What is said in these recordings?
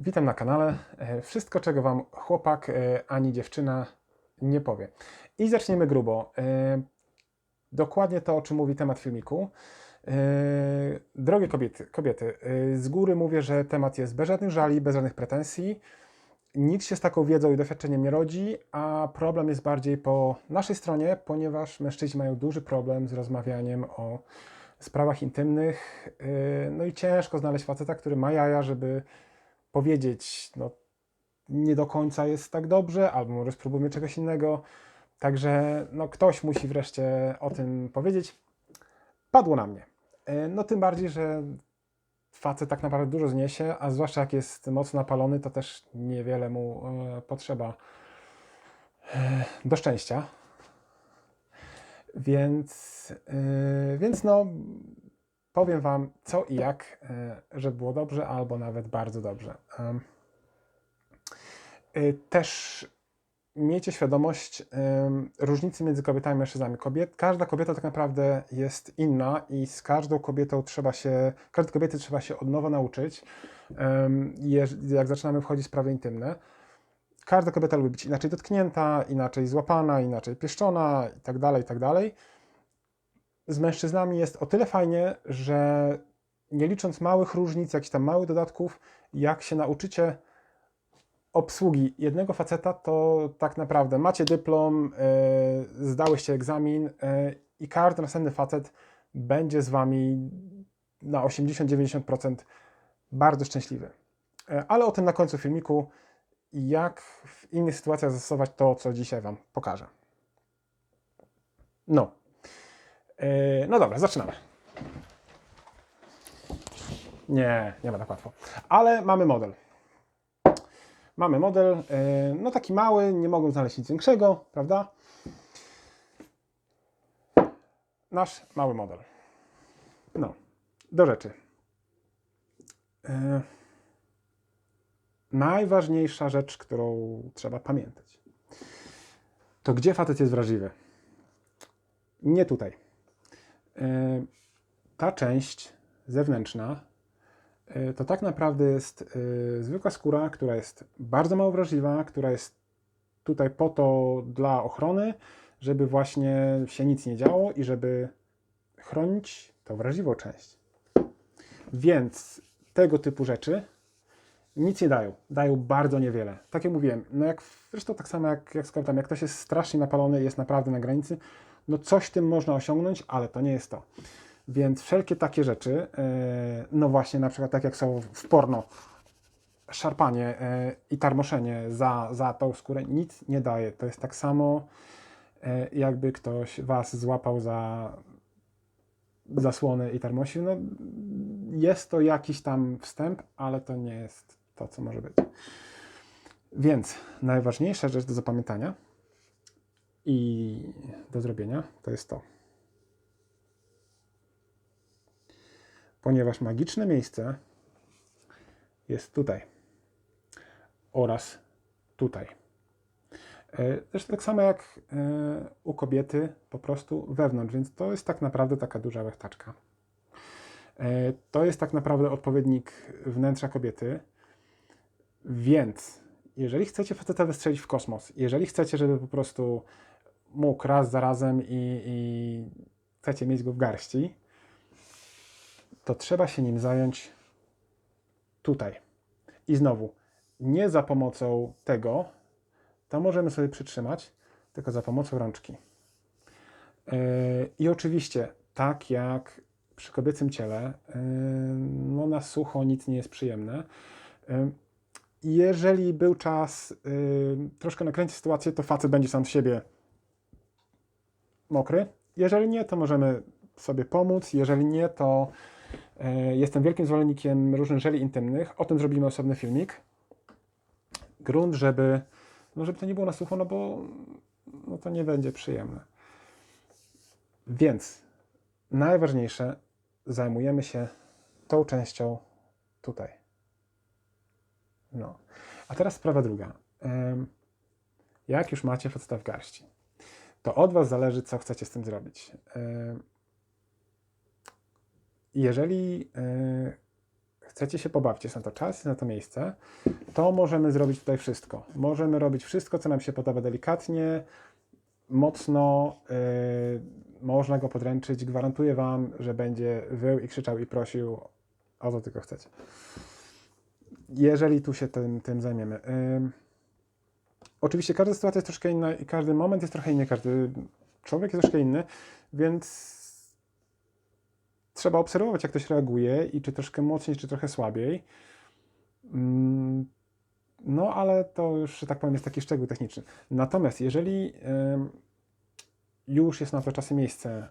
Witam na kanale. E, Wszystko, czego Wam chłopak e, ani dziewczyna nie powie. I zaczniemy grubo. E, Dokładnie to, o czym mówi temat filmiku. Drogie kobiety, kobiety, z góry mówię, że temat jest bez żadnych żali, bez żadnych pretensji. Nikt się z taką wiedzą i doświadczeniem nie rodzi, a problem jest bardziej po naszej stronie, ponieważ mężczyźni mają duży problem z rozmawianiem o sprawach intymnych. No i ciężko znaleźć faceta, który ma jaja, żeby powiedzieć, no nie do końca jest tak dobrze, albo może spróbujmy czegoś innego. Także no, ktoś musi wreszcie o tym powiedzieć. Padło na mnie. E, No tym bardziej, że facet tak naprawdę dużo zniesie, a zwłaszcza jak jest mocno napalony, to też niewiele mu e, potrzeba e, do szczęścia. Więc, e, więc no, powiem Wam co i jak, e, żeby było dobrze, albo nawet bardzo dobrze. E, Też miejcie świadomość różnicy między kobietami i mężczyznami. Kobiet, każda kobieta tak naprawdę jest inna i z każdą kobietą trzeba się, każdej kobiety trzeba się od nowa nauczyć, jak zaczynamy wchodzić w sprawy intymne. Każda kobieta lubi być inaczej dotknięta, inaczej złapana, inaczej pieszczona i tak dalej, i tak dalej. Z mężczyznami jest o tyle fajnie, że nie licząc małych różnic, jakichś tam małych dodatków, jak się nauczycie obsługi jednego faceta, to tak naprawdę macie dyplom, e, zdałyście egzamin e, i każdy następny facet będzie z wami na 80-90% bardzo szczęśliwy. E, ale o tym na końcu filmiku, jak w innych sytuacjach zastosować to, co dzisiaj wam pokażę. No. E, no dobra, zaczynamy. Nie, nie ma tak łatwo. Ale mamy model. Mamy model, e, no taki mały, nie mogą znaleźć nic większego, prawda? Nasz mały model. No, do rzeczy. E, Najważniejsza rzecz, którą trzeba pamiętać, to gdzie facet jest wrażliwy. Nie tutaj. E, Ta część zewnętrzna y, to tak naprawdę jest y, zwykła skóra, która jest bardzo mało wrażliwa, która jest tutaj po to dla ochrony, żeby właśnie się nic nie działo i żeby chronić tą wrażliwą część. Więc tego typu rzeczy nic nie dają. Dają bardzo niewiele. Tak jak mówiłem, no jak zresztą tak samo jak, jak z jak ktoś jest strasznie napalony i jest naprawdę na granicy, no coś tym można osiągnąć, ale to nie jest to. Więc wszelkie takie rzeczy, e, no właśnie na przykład tak jak są w porno, szarpanie e, i tarmoszenie za, za tą skórę nic nie daje. To jest tak samo, e, jakby ktoś was złapał za zasłony i tarmosił. No, jest to jakiś tam wstęp, ale to nie jest to, co może być. Więc najważniejsza rzecz do zapamiętania i do zrobienia to jest to. ponieważ magiczne miejsce jest tutaj oraz tutaj. Zresztą tak samo jak e, u kobiety, po prostu wewnątrz, więc to jest tak naprawdę taka duża łechtaczka. E, To jest tak naprawdę odpowiednik wnętrza kobiety, więc jeżeli chcecie faceta wystrzelić w kosmos, jeżeli chcecie, żeby po prostu mógł raz za razem i, i chcecie mieć go w garści, to trzeba się nim zająć tutaj. I znowu, nie za pomocą tego, to możemy sobie przytrzymać, tylko za pomocą rączki. Yy, I oczywiście, tak jak przy kobiecym ciele, yy, no na sucho nic nie jest przyjemne. Yy, Jeżeli był czas yy, troszkę nakręcić sytuację, to facet będzie sam z siebie mokry. Jeżeli nie, to możemy sobie pomóc. Jeżeli nie, to E, Jestem wielkim zwolennikiem różnych żeli intymnych. O tym zrobimy osobny filmik. Grunt, żeby, no żeby to nie było na sucho, no bo no to nie będzie przyjemne. Więc najważniejsze, zajmujemy się tą częścią tutaj. No. A teraz sprawa druga. Jak już macie faceta w garści, to od Was zależy, co chcecie z tym zrobić. Em, jeżeli e, chcecie się pobawić, jest na to czas, jest na to miejsce, to możemy zrobić tutaj wszystko. Możemy robić wszystko, co nam się podoba delikatnie, mocno, yy, można go podręczyć. Gwarantuję Wam, że będzie wył i krzyczał i prosił o co tylko chcecie. Jeżeli tu się tym, tym zajmiemy. Ym, oczywiście każda sytuacja jest troszkę inna i każdy moment jest trochę inny, każdy człowiek jest troszkę inny, więc trzeba obserwować, jak ktoś reaguje i czy troszkę mocniej, czy trochę słabiej. Mm, No, ale to już, że tak powiem, jest taki szczegół techniczny. Natomiast jeżeli już jest na to czas i miejsce,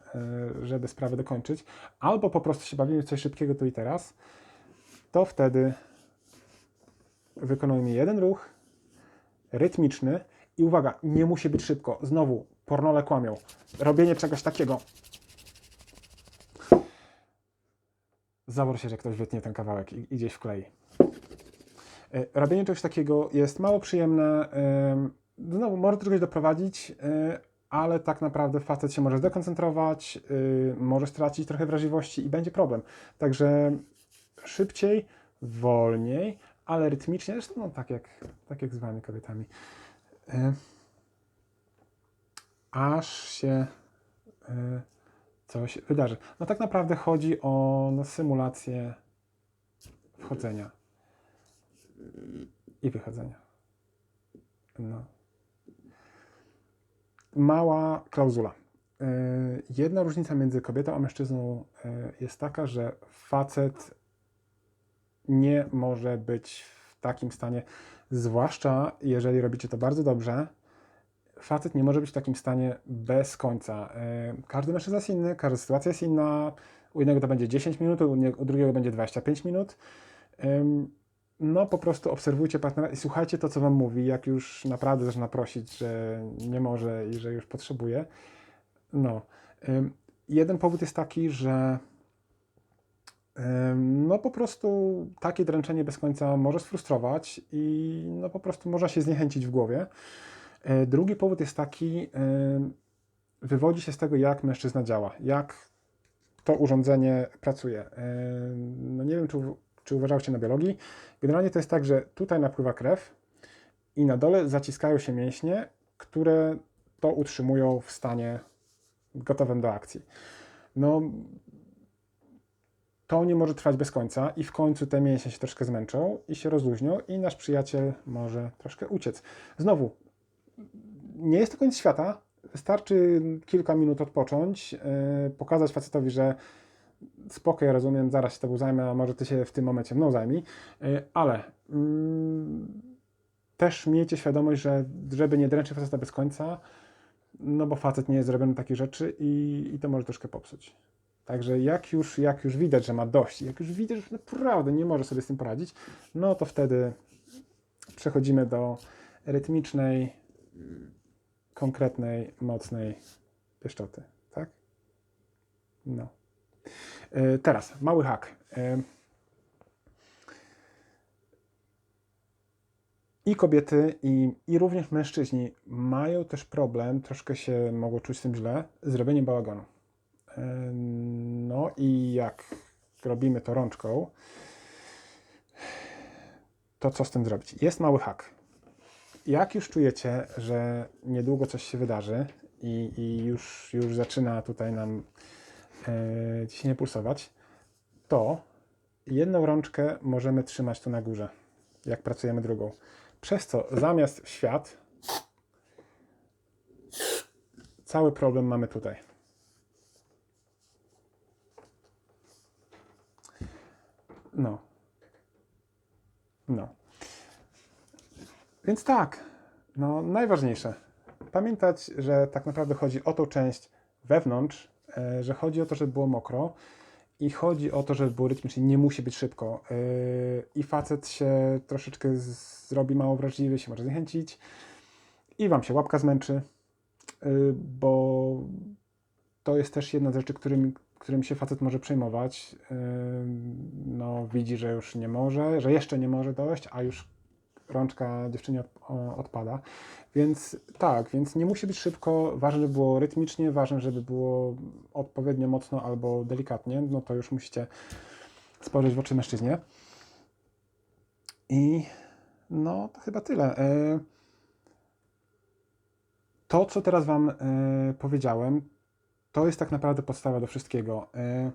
y, żeby sprawę dokończyć, albo po prostu się bawimy coś szybkiego tu i teraz, to wtedy wykonujemy jeden ruch rytmiczny i uwaga, nie musi być szybko. Znowu, pornole kłamią. Robienie czegoś takiego. Zawor się, że ktoś wytnie ten kawałek i, i gdzieś wklei. E, Robienie czegoś takiego jest mało przyjemne. em, Znowu, może do czegoś doprowadzić, e, ale tak naprawdę facet się może zdekoncentrować, y, może stracić trochę wrażliwości i będzie problem. Także szybciej, wolniej, ale rytmicznie, zresztą no, tak, jak, tak jak z wami kobietami. E, Aż się e, coś wydarzy. No tak naprawdę chodzi o no, symulację wchodzenia i wychodzenia. No. Mała klauzula. E, Jedna różnica między kobietą a mężczyzną e, jest taka, że facet nie może być w takim stanie, zwłaszcza jeżeli robicie to bardzo dobrze. Facet nie może być w takim stanie bez końca. E, Każdy mężczyzna jest inny, każda sytuacja jest inna. U jednego to będzie 10 minut, u drugiego będzie 25 minut. No, po prostu obserwujcie partnera i słuchajcie to, co wam mówi, jak już naprawdę zaczyna prosić, że nie może i że już potrzebuje. No. Jeden powód jest taki, że no po prostu takie dręczenie bez końca może sfrustrować i no po prostu można się zniechęcić w głowie. E, Drugi powód jest taki, wywodzi się z tego, jak mężczyzna działa, jak to urządzenie pracuje. No nie wiem, czy, czy uważałcie na biologii. Generalnie to jest tak, że tutaj napływa krew i na dole zaciskają się mięśnie, które to utrzymują w stanie gotowym do akcji. No, to nie może trwać bez końca i w końcu te mięśnie się troszkę zmęczą i się rozluźnią i nasz przyjaciel może troszkę uciec. Znowu, nie jest to koniec świata. Wystarczy kilka minut odpocząć, yy, pokazać facetowi, że spoko, ja rozumiem, zaraz się tobą zajmę, a może ty się w tym momencie mną zajmij, yy, ale mm, też miejcie świadomość, że żeby nie dręczyć faceta bez końca, no bo facet nie jest zrobiony takie rzeczy i, i to może troszkę popsuć. Także jak już, jak już widać, że ma dość, jak już widać, że naprawdę nie może sobie z tym poradzić, no to wtedy przechodzimy do rytmicznej, konkretnej, mocnej pieszczoty, tak? No. E, Teraz, mały hak. E, I kobiety, i, i również mężczyźni mają też problem, troszkę się mogą czuć z tym źle, z robieniem bałaganu. No i jak robimy to rączką, to co z tym zrobić? Jest mały hak. Jak już czujecie, że niedługo coś się wydarzy i, i już, już zaczyna tutaj nam e, ciśnienie pulsować, to jedną rączkę możemy trzymać tu na górze, jak pracujemy drugą. Przez co zamiast w świat, cały problem mamy tutaj. No. No. Więc tak, no najważniejsze. Pamiętać, że tak naprawdę chodzi o tą część wewnątrz, e, że chodzi o to, żeby było mokro i chodzi o to, żeby było rytmicznie, nie musi być szybko. E, I facet się troszeczkę zrobi mało wrażliwy, się może zniechęcić i wam się łapka zmęczy, e, bo to jest też jedna z rzeczy, którym, którym się facet może przejmować. No, widzi, że już nie może, że jeszcze nie może dojść, a już rączka dziewczynie odpada. Więc tak, więc nie musi być szybko. Ważne, żeby było rytmicznie, ważne, żeby było odpowiednio mocno albo delikatnie. No to już musicie spojrzeć w oczy mężczyźnie. I no, to chyba tyle. E, To, co teraz Wam e, powiedziałem, to jest tak naprawdę podstawa do wszystkiego. E,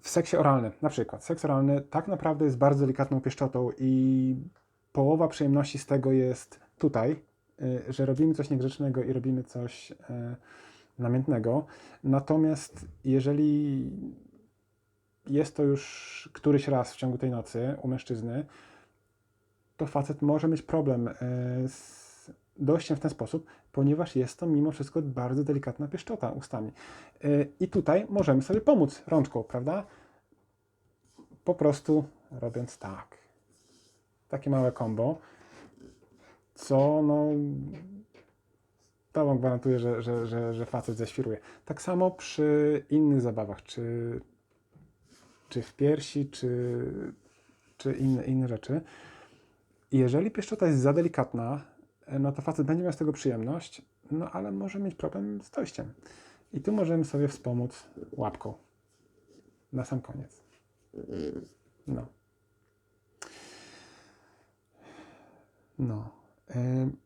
W seksie oralnym, na przykład, seks oralny tak naprawdę jest bardzo delikatną pieszczotą i połowa przyjemności z tego jest tutaj, y, że robimy coś niegrzecznego i robimy coś y, namiętnego. Natomiast jeżeli jest to już któryś raz w ciągu tej nocy u mężczyzny, to facet może mieć problem y, z dojściem w ten sposób, ponieważ jest to mimo wszystko bardzo delikatna pieszczota ustami. Y, I tutaj możemy sobie pomóc rączką, prawda? Po prostu robiąc tak. Takie małe combo, co no to wam gwarantuję, że, że, że, że facet zeświruje. Tak samo przy innych zabawach, czy, czy w piersi, czy, czy inne, inne rzeczy. Jeżeli pieszczota jest za delikatna, no to facet będzie miał z tego przyjemność, no ale może mieć problem z dojściem. I tu możemy sobie wspomóc łapką. Na sam koniec. No. No. Ym,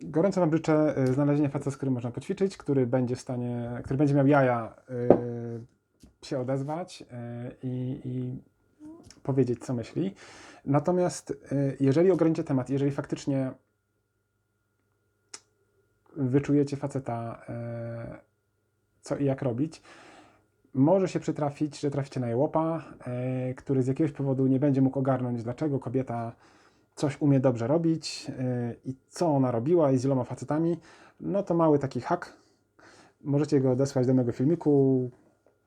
Gorąco Wam życzę y, znalezienia faceta, z którym można poćwiczyć, który będzie w stanie, który będzie miał jaja y, się odezwać y, i, i powiedzieć, co myśli. Natomiast y, jeżeli ogranicie temat, jeżeli faktycznie wyczujecie faceta, y, co i jak robić, może się przytrafić, że traficie na jełopa, y, który z jakiegoś powodu nie będzie mógł ogarnąć, dlaczego kobieta coś umie dobrze robić yy, i co ona robiła i z iloma facetami, no to mały taki hak. Możecie go odesłać do mojego filmiku.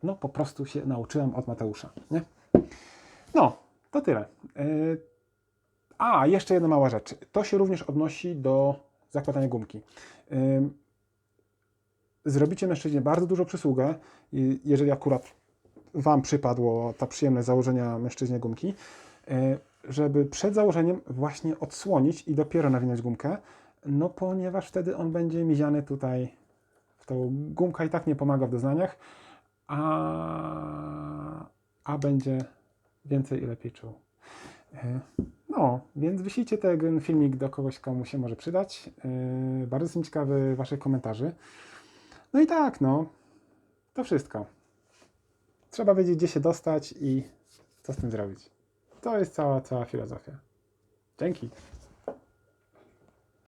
No po prostu się nauczyłem od Mateusza, nie? No, to tyle. A, jeszcze jedna mała rzecz. To się również odnosi do zakładania gumki. Zrobicie mężczyźnie bardzo dużo przysługę, jeżeli akurat Wam przypadło ta przyjemność założenia mężczyźnie gumki, yy, żeby przed założeniem właśnie odsłonić i dopiero nawinąć gumkę, no ponieważ wtedy on będzie miziany tutaj w tą gumka i tak nie pomaga w doznaniach, a, a będzie więcej i lepiej czuł. No, więc wyślijcie ten filmik do kogoś, komu się może przydać. E, Bardzo jestem ciekawy Waszych komentarzy. No i tak, no, to wszystko. Trzeba wiedzieć, gdzie się dostać i co z tym zrobić. To jest cała, cała filozofia. Dzięki.